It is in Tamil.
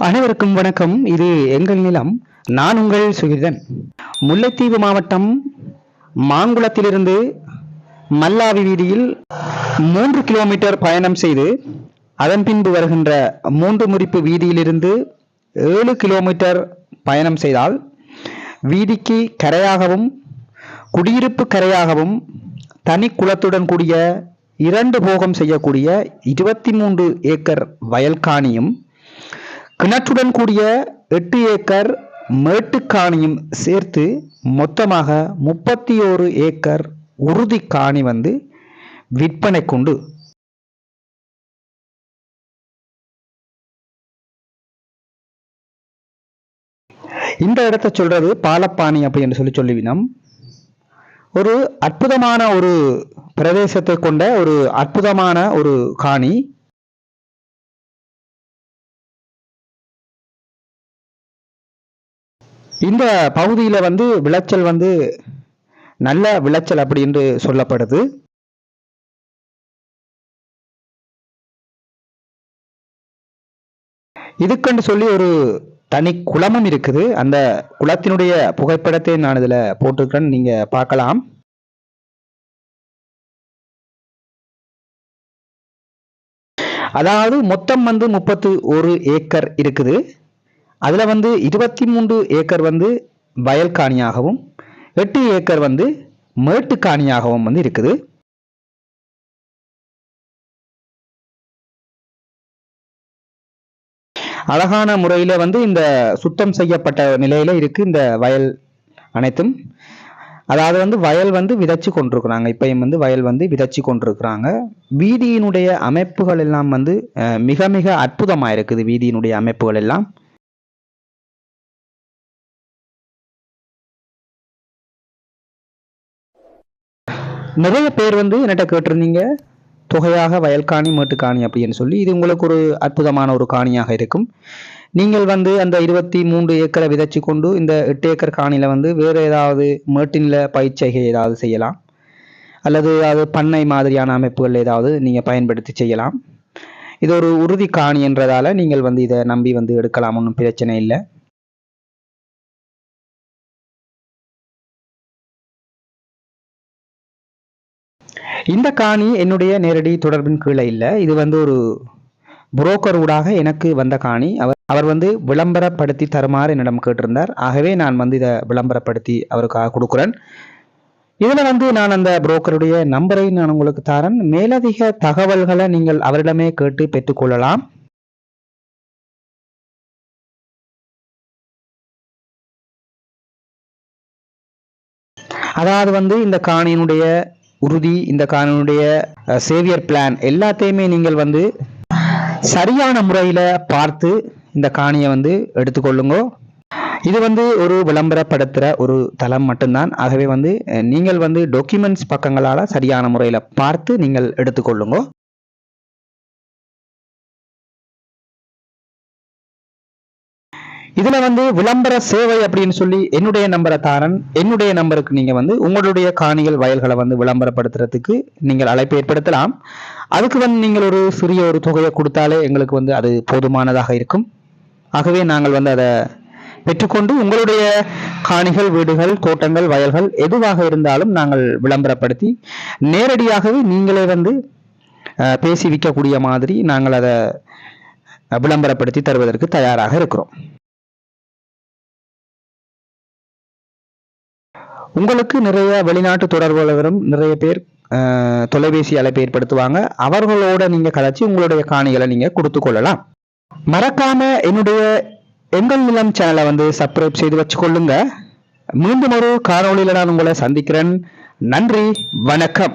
அனைவருக்கும் வணக்கம். இது எங்கள் நிலம். நான் உங்கள் சுகிர்தன் முல்லைத்தீவு மாவட்டம் மாங்குளத்திலிருந்து மல்லாவி வீதியில் மூன்று கிலோமீட்டர் பயணம் செய்து அதன் பின்பு வருகின்ற மூன்று முறிப்பு வீதியிலிருந்து ஏழு கிலோமீட்டர் பயணம் செய்தால் வீதிக்கு கரையாகவும் குடியிருப்பு கரையாகவும் தனி குளத்துடன் கூடிய இரண்டு போகம் செய்யக்கூடிய இருபத்தி மூன்று ஏக்கர் வயல்காணியும் கிணற்றுடன் கூடிய எட்டு ஏக்கர் மேட்டுக்காணியும் சேர்த்து மொத்தமாக முப்பத்தி ஓரு ஏக்கர் உறுதி காணி வந்து விற்பனை கொண்டு. இந்த இடத்த சொல்றது பாலப்பாணி அப்படின்னு சொல்லி சொல்லுவினோம். ஒரு அற்புதமான ஒரு பிரதேசத்தை கொண்ட ஒரு அற்புதமான ஒரு காணி. இந்த பகுதியில வந்து விளைச்சல் வந்து நல்ல விளைச்சல் அப்படி என்று சொல்லப்படுது. இதுக்கென்று சொல்லி ஒரு தனி குளமும் இருக்குது. அந்த குளத்தினுடைய புகைப்படத்தை நான் இதுல போட்டிருக்கிறேன். நீங்கள் பார்க்கலாம். அதாவது மொத்தம் வந்து முப்பத்து ஒரு ஏக்கர் இருக்குது. அதில் வந்து இருபத்தி மூன்று ஏக்கர் வந்து வயல் காணியாகவும் எட்டு ஏக்கர் வந்து மேட்டு காணியாகவும் வந்து இருக்குது. அழகான முறையில் வந்து இந்த சுத்தம் செய்யப்பட்ட நிலையில் இருக்கு இந்த வயல் அனைத்தும். அதாவது வந்து வயல் வந்து விதைச்சு கொண்டிருக்கிறாங்க. இப்பயும் வந்து வயல் வந்து விதைச்சு கொண்டிருக்கிறாங்க. வீதியினுடைய அமைப்புகள் எல்லாம் வந்து மிக மிக அற்புதமாக இருக்குது வீதியினுடைய அமைப்புகள் எல்லாம். நிறைய பேர் வந்து என்கிட்ட கேட்டிருந்தீங்க? தொகையாக வயல்காணி மேட்டுக்காணி அப்படின்னு சொல்லி. இது உங்களுக்கு ஒரு அற்புதமான ஒரு காணியாக இருக்கும். நீங்கள் வந்து அந்த இருபத்தி மூன்று ஏக்கரை விதைச்சு கொண்டு இந்த எட்டு ஏக்கர் காணியில் வந்து வேறு ஏதாவது மேட்டின்ல பயிற்சிகை ஏதாவது செய்யலாம். அல்லது அது பண்ணை மாதிரியான அமைப்புகள் ஏதாவது நீங்கள் பயன்படுத்தி செய்யலாம். இது ஒரு உறுதி காணி என்றதால நீங்கள் வந்து இதை நம்பி வந்து எடுக்கலாம் ஒன்றும் பிரச்சனை இல்லை. இந்த காணி என்னுடைய நேரடி தொடர்பின் கீழே இல்லை. இது வந்து ஒரு புரோக்கர் ஊடாக எனக்கு வந்த காணி. அவர் அவர் வந்து விளம்பரப்படுத்தி தருமாறு என்னிடம் கேட்டிருந்தார். ஆகவே நான் வந்து இதை விளம்பரப்படுத்தி அவருக்காக கொடுக்குறேன். இதுல வந்து நான் அந்த புரோக்கருடைய நம்பரை நான் உங்களுக்கு தரேன். மேலதிக தகவல்களை நீங்கள் அவரிடமே கேட்டு பெற்றுக்கொள்ளலாம் அதாவது வந்து இந்த காணியினுடைய உறுதி. இந்த காணியினுடைய சேவியர் பிளான் எல்லாத்தையுமே நீங்கள் வந்து சரியான முறையில் பார்த்து இந்த காணியை வந்து எடுத்துக்கொள்ளுங்க. இது வந்து ஒரு விளம்பரப்படுத்துகிற ஒரு தளம் மட்டும்தான். ஆகவே வந்து நீங்கள் வந்து டாக்குமெண்ட்ஸ் பக்கங்களால் சரியான முறையில் பார்த்து நீங்கள் எடுத்துக்கொள்ளுங்க. இதுல வந்து விளம்பர சேவை அப்படின்னு சொல்லி என்னுடைய நம்பரை தாரன் என்னுடைய நம்பருக்கு நீங்க வந்து உங்களுடைய காணிகள் வயல்களை வந்து விளம்பரப்படுத்துறதுக்கு நீங்கள் அழைப்பு ஏற்படுத்தலாம். அதுக்கு வந்து நீங்கள் ஒரு சிறிய ஒரு தொகையை கொடுத்தாலே எங்களுக்கு வந்து அது போதுமானதாக இருக்கும். ஆகவே நாங்கள் வந்து அதை பெற்றுக்கொண்டு உங்களுடைய காணிகள் வீடுகள் தோட்டங்கள் வயல்கள் எதுவாக இருந்தாலும் நாங்கள் விளம்பரப்படுத்தி நேரடியாகவே நீங்களே வந்து பேசி விற்கக்கூடிய மாதிரி நாங்கள் அதை விளம்பரப்படுத்தி தருவதற்கு தயாராக இருக்கிறோம். உங்களுக்கு நிறைய வெளிநாட்டு தொடர்பாளரும் நிறைய பேர் தொலைபேசி அழைப்பு ஏற்படுத்துவாங்க. அவர்களோட நீங்க கதைச்சு உங்களுடைய காணிகளை நீங்க கொடுத்து கொள்ளலாம். மறக்காம என்னுடைய எங்கள் நிலம் சேனலை வந்து சப்ஸ்கிரைப் செய்து வச்சுக்கொள்ளுங்க மீண்டும் ஒரு காணொளியில நான் உங்களை சந்திக்கிறேன். நன்றி வணக்கம்.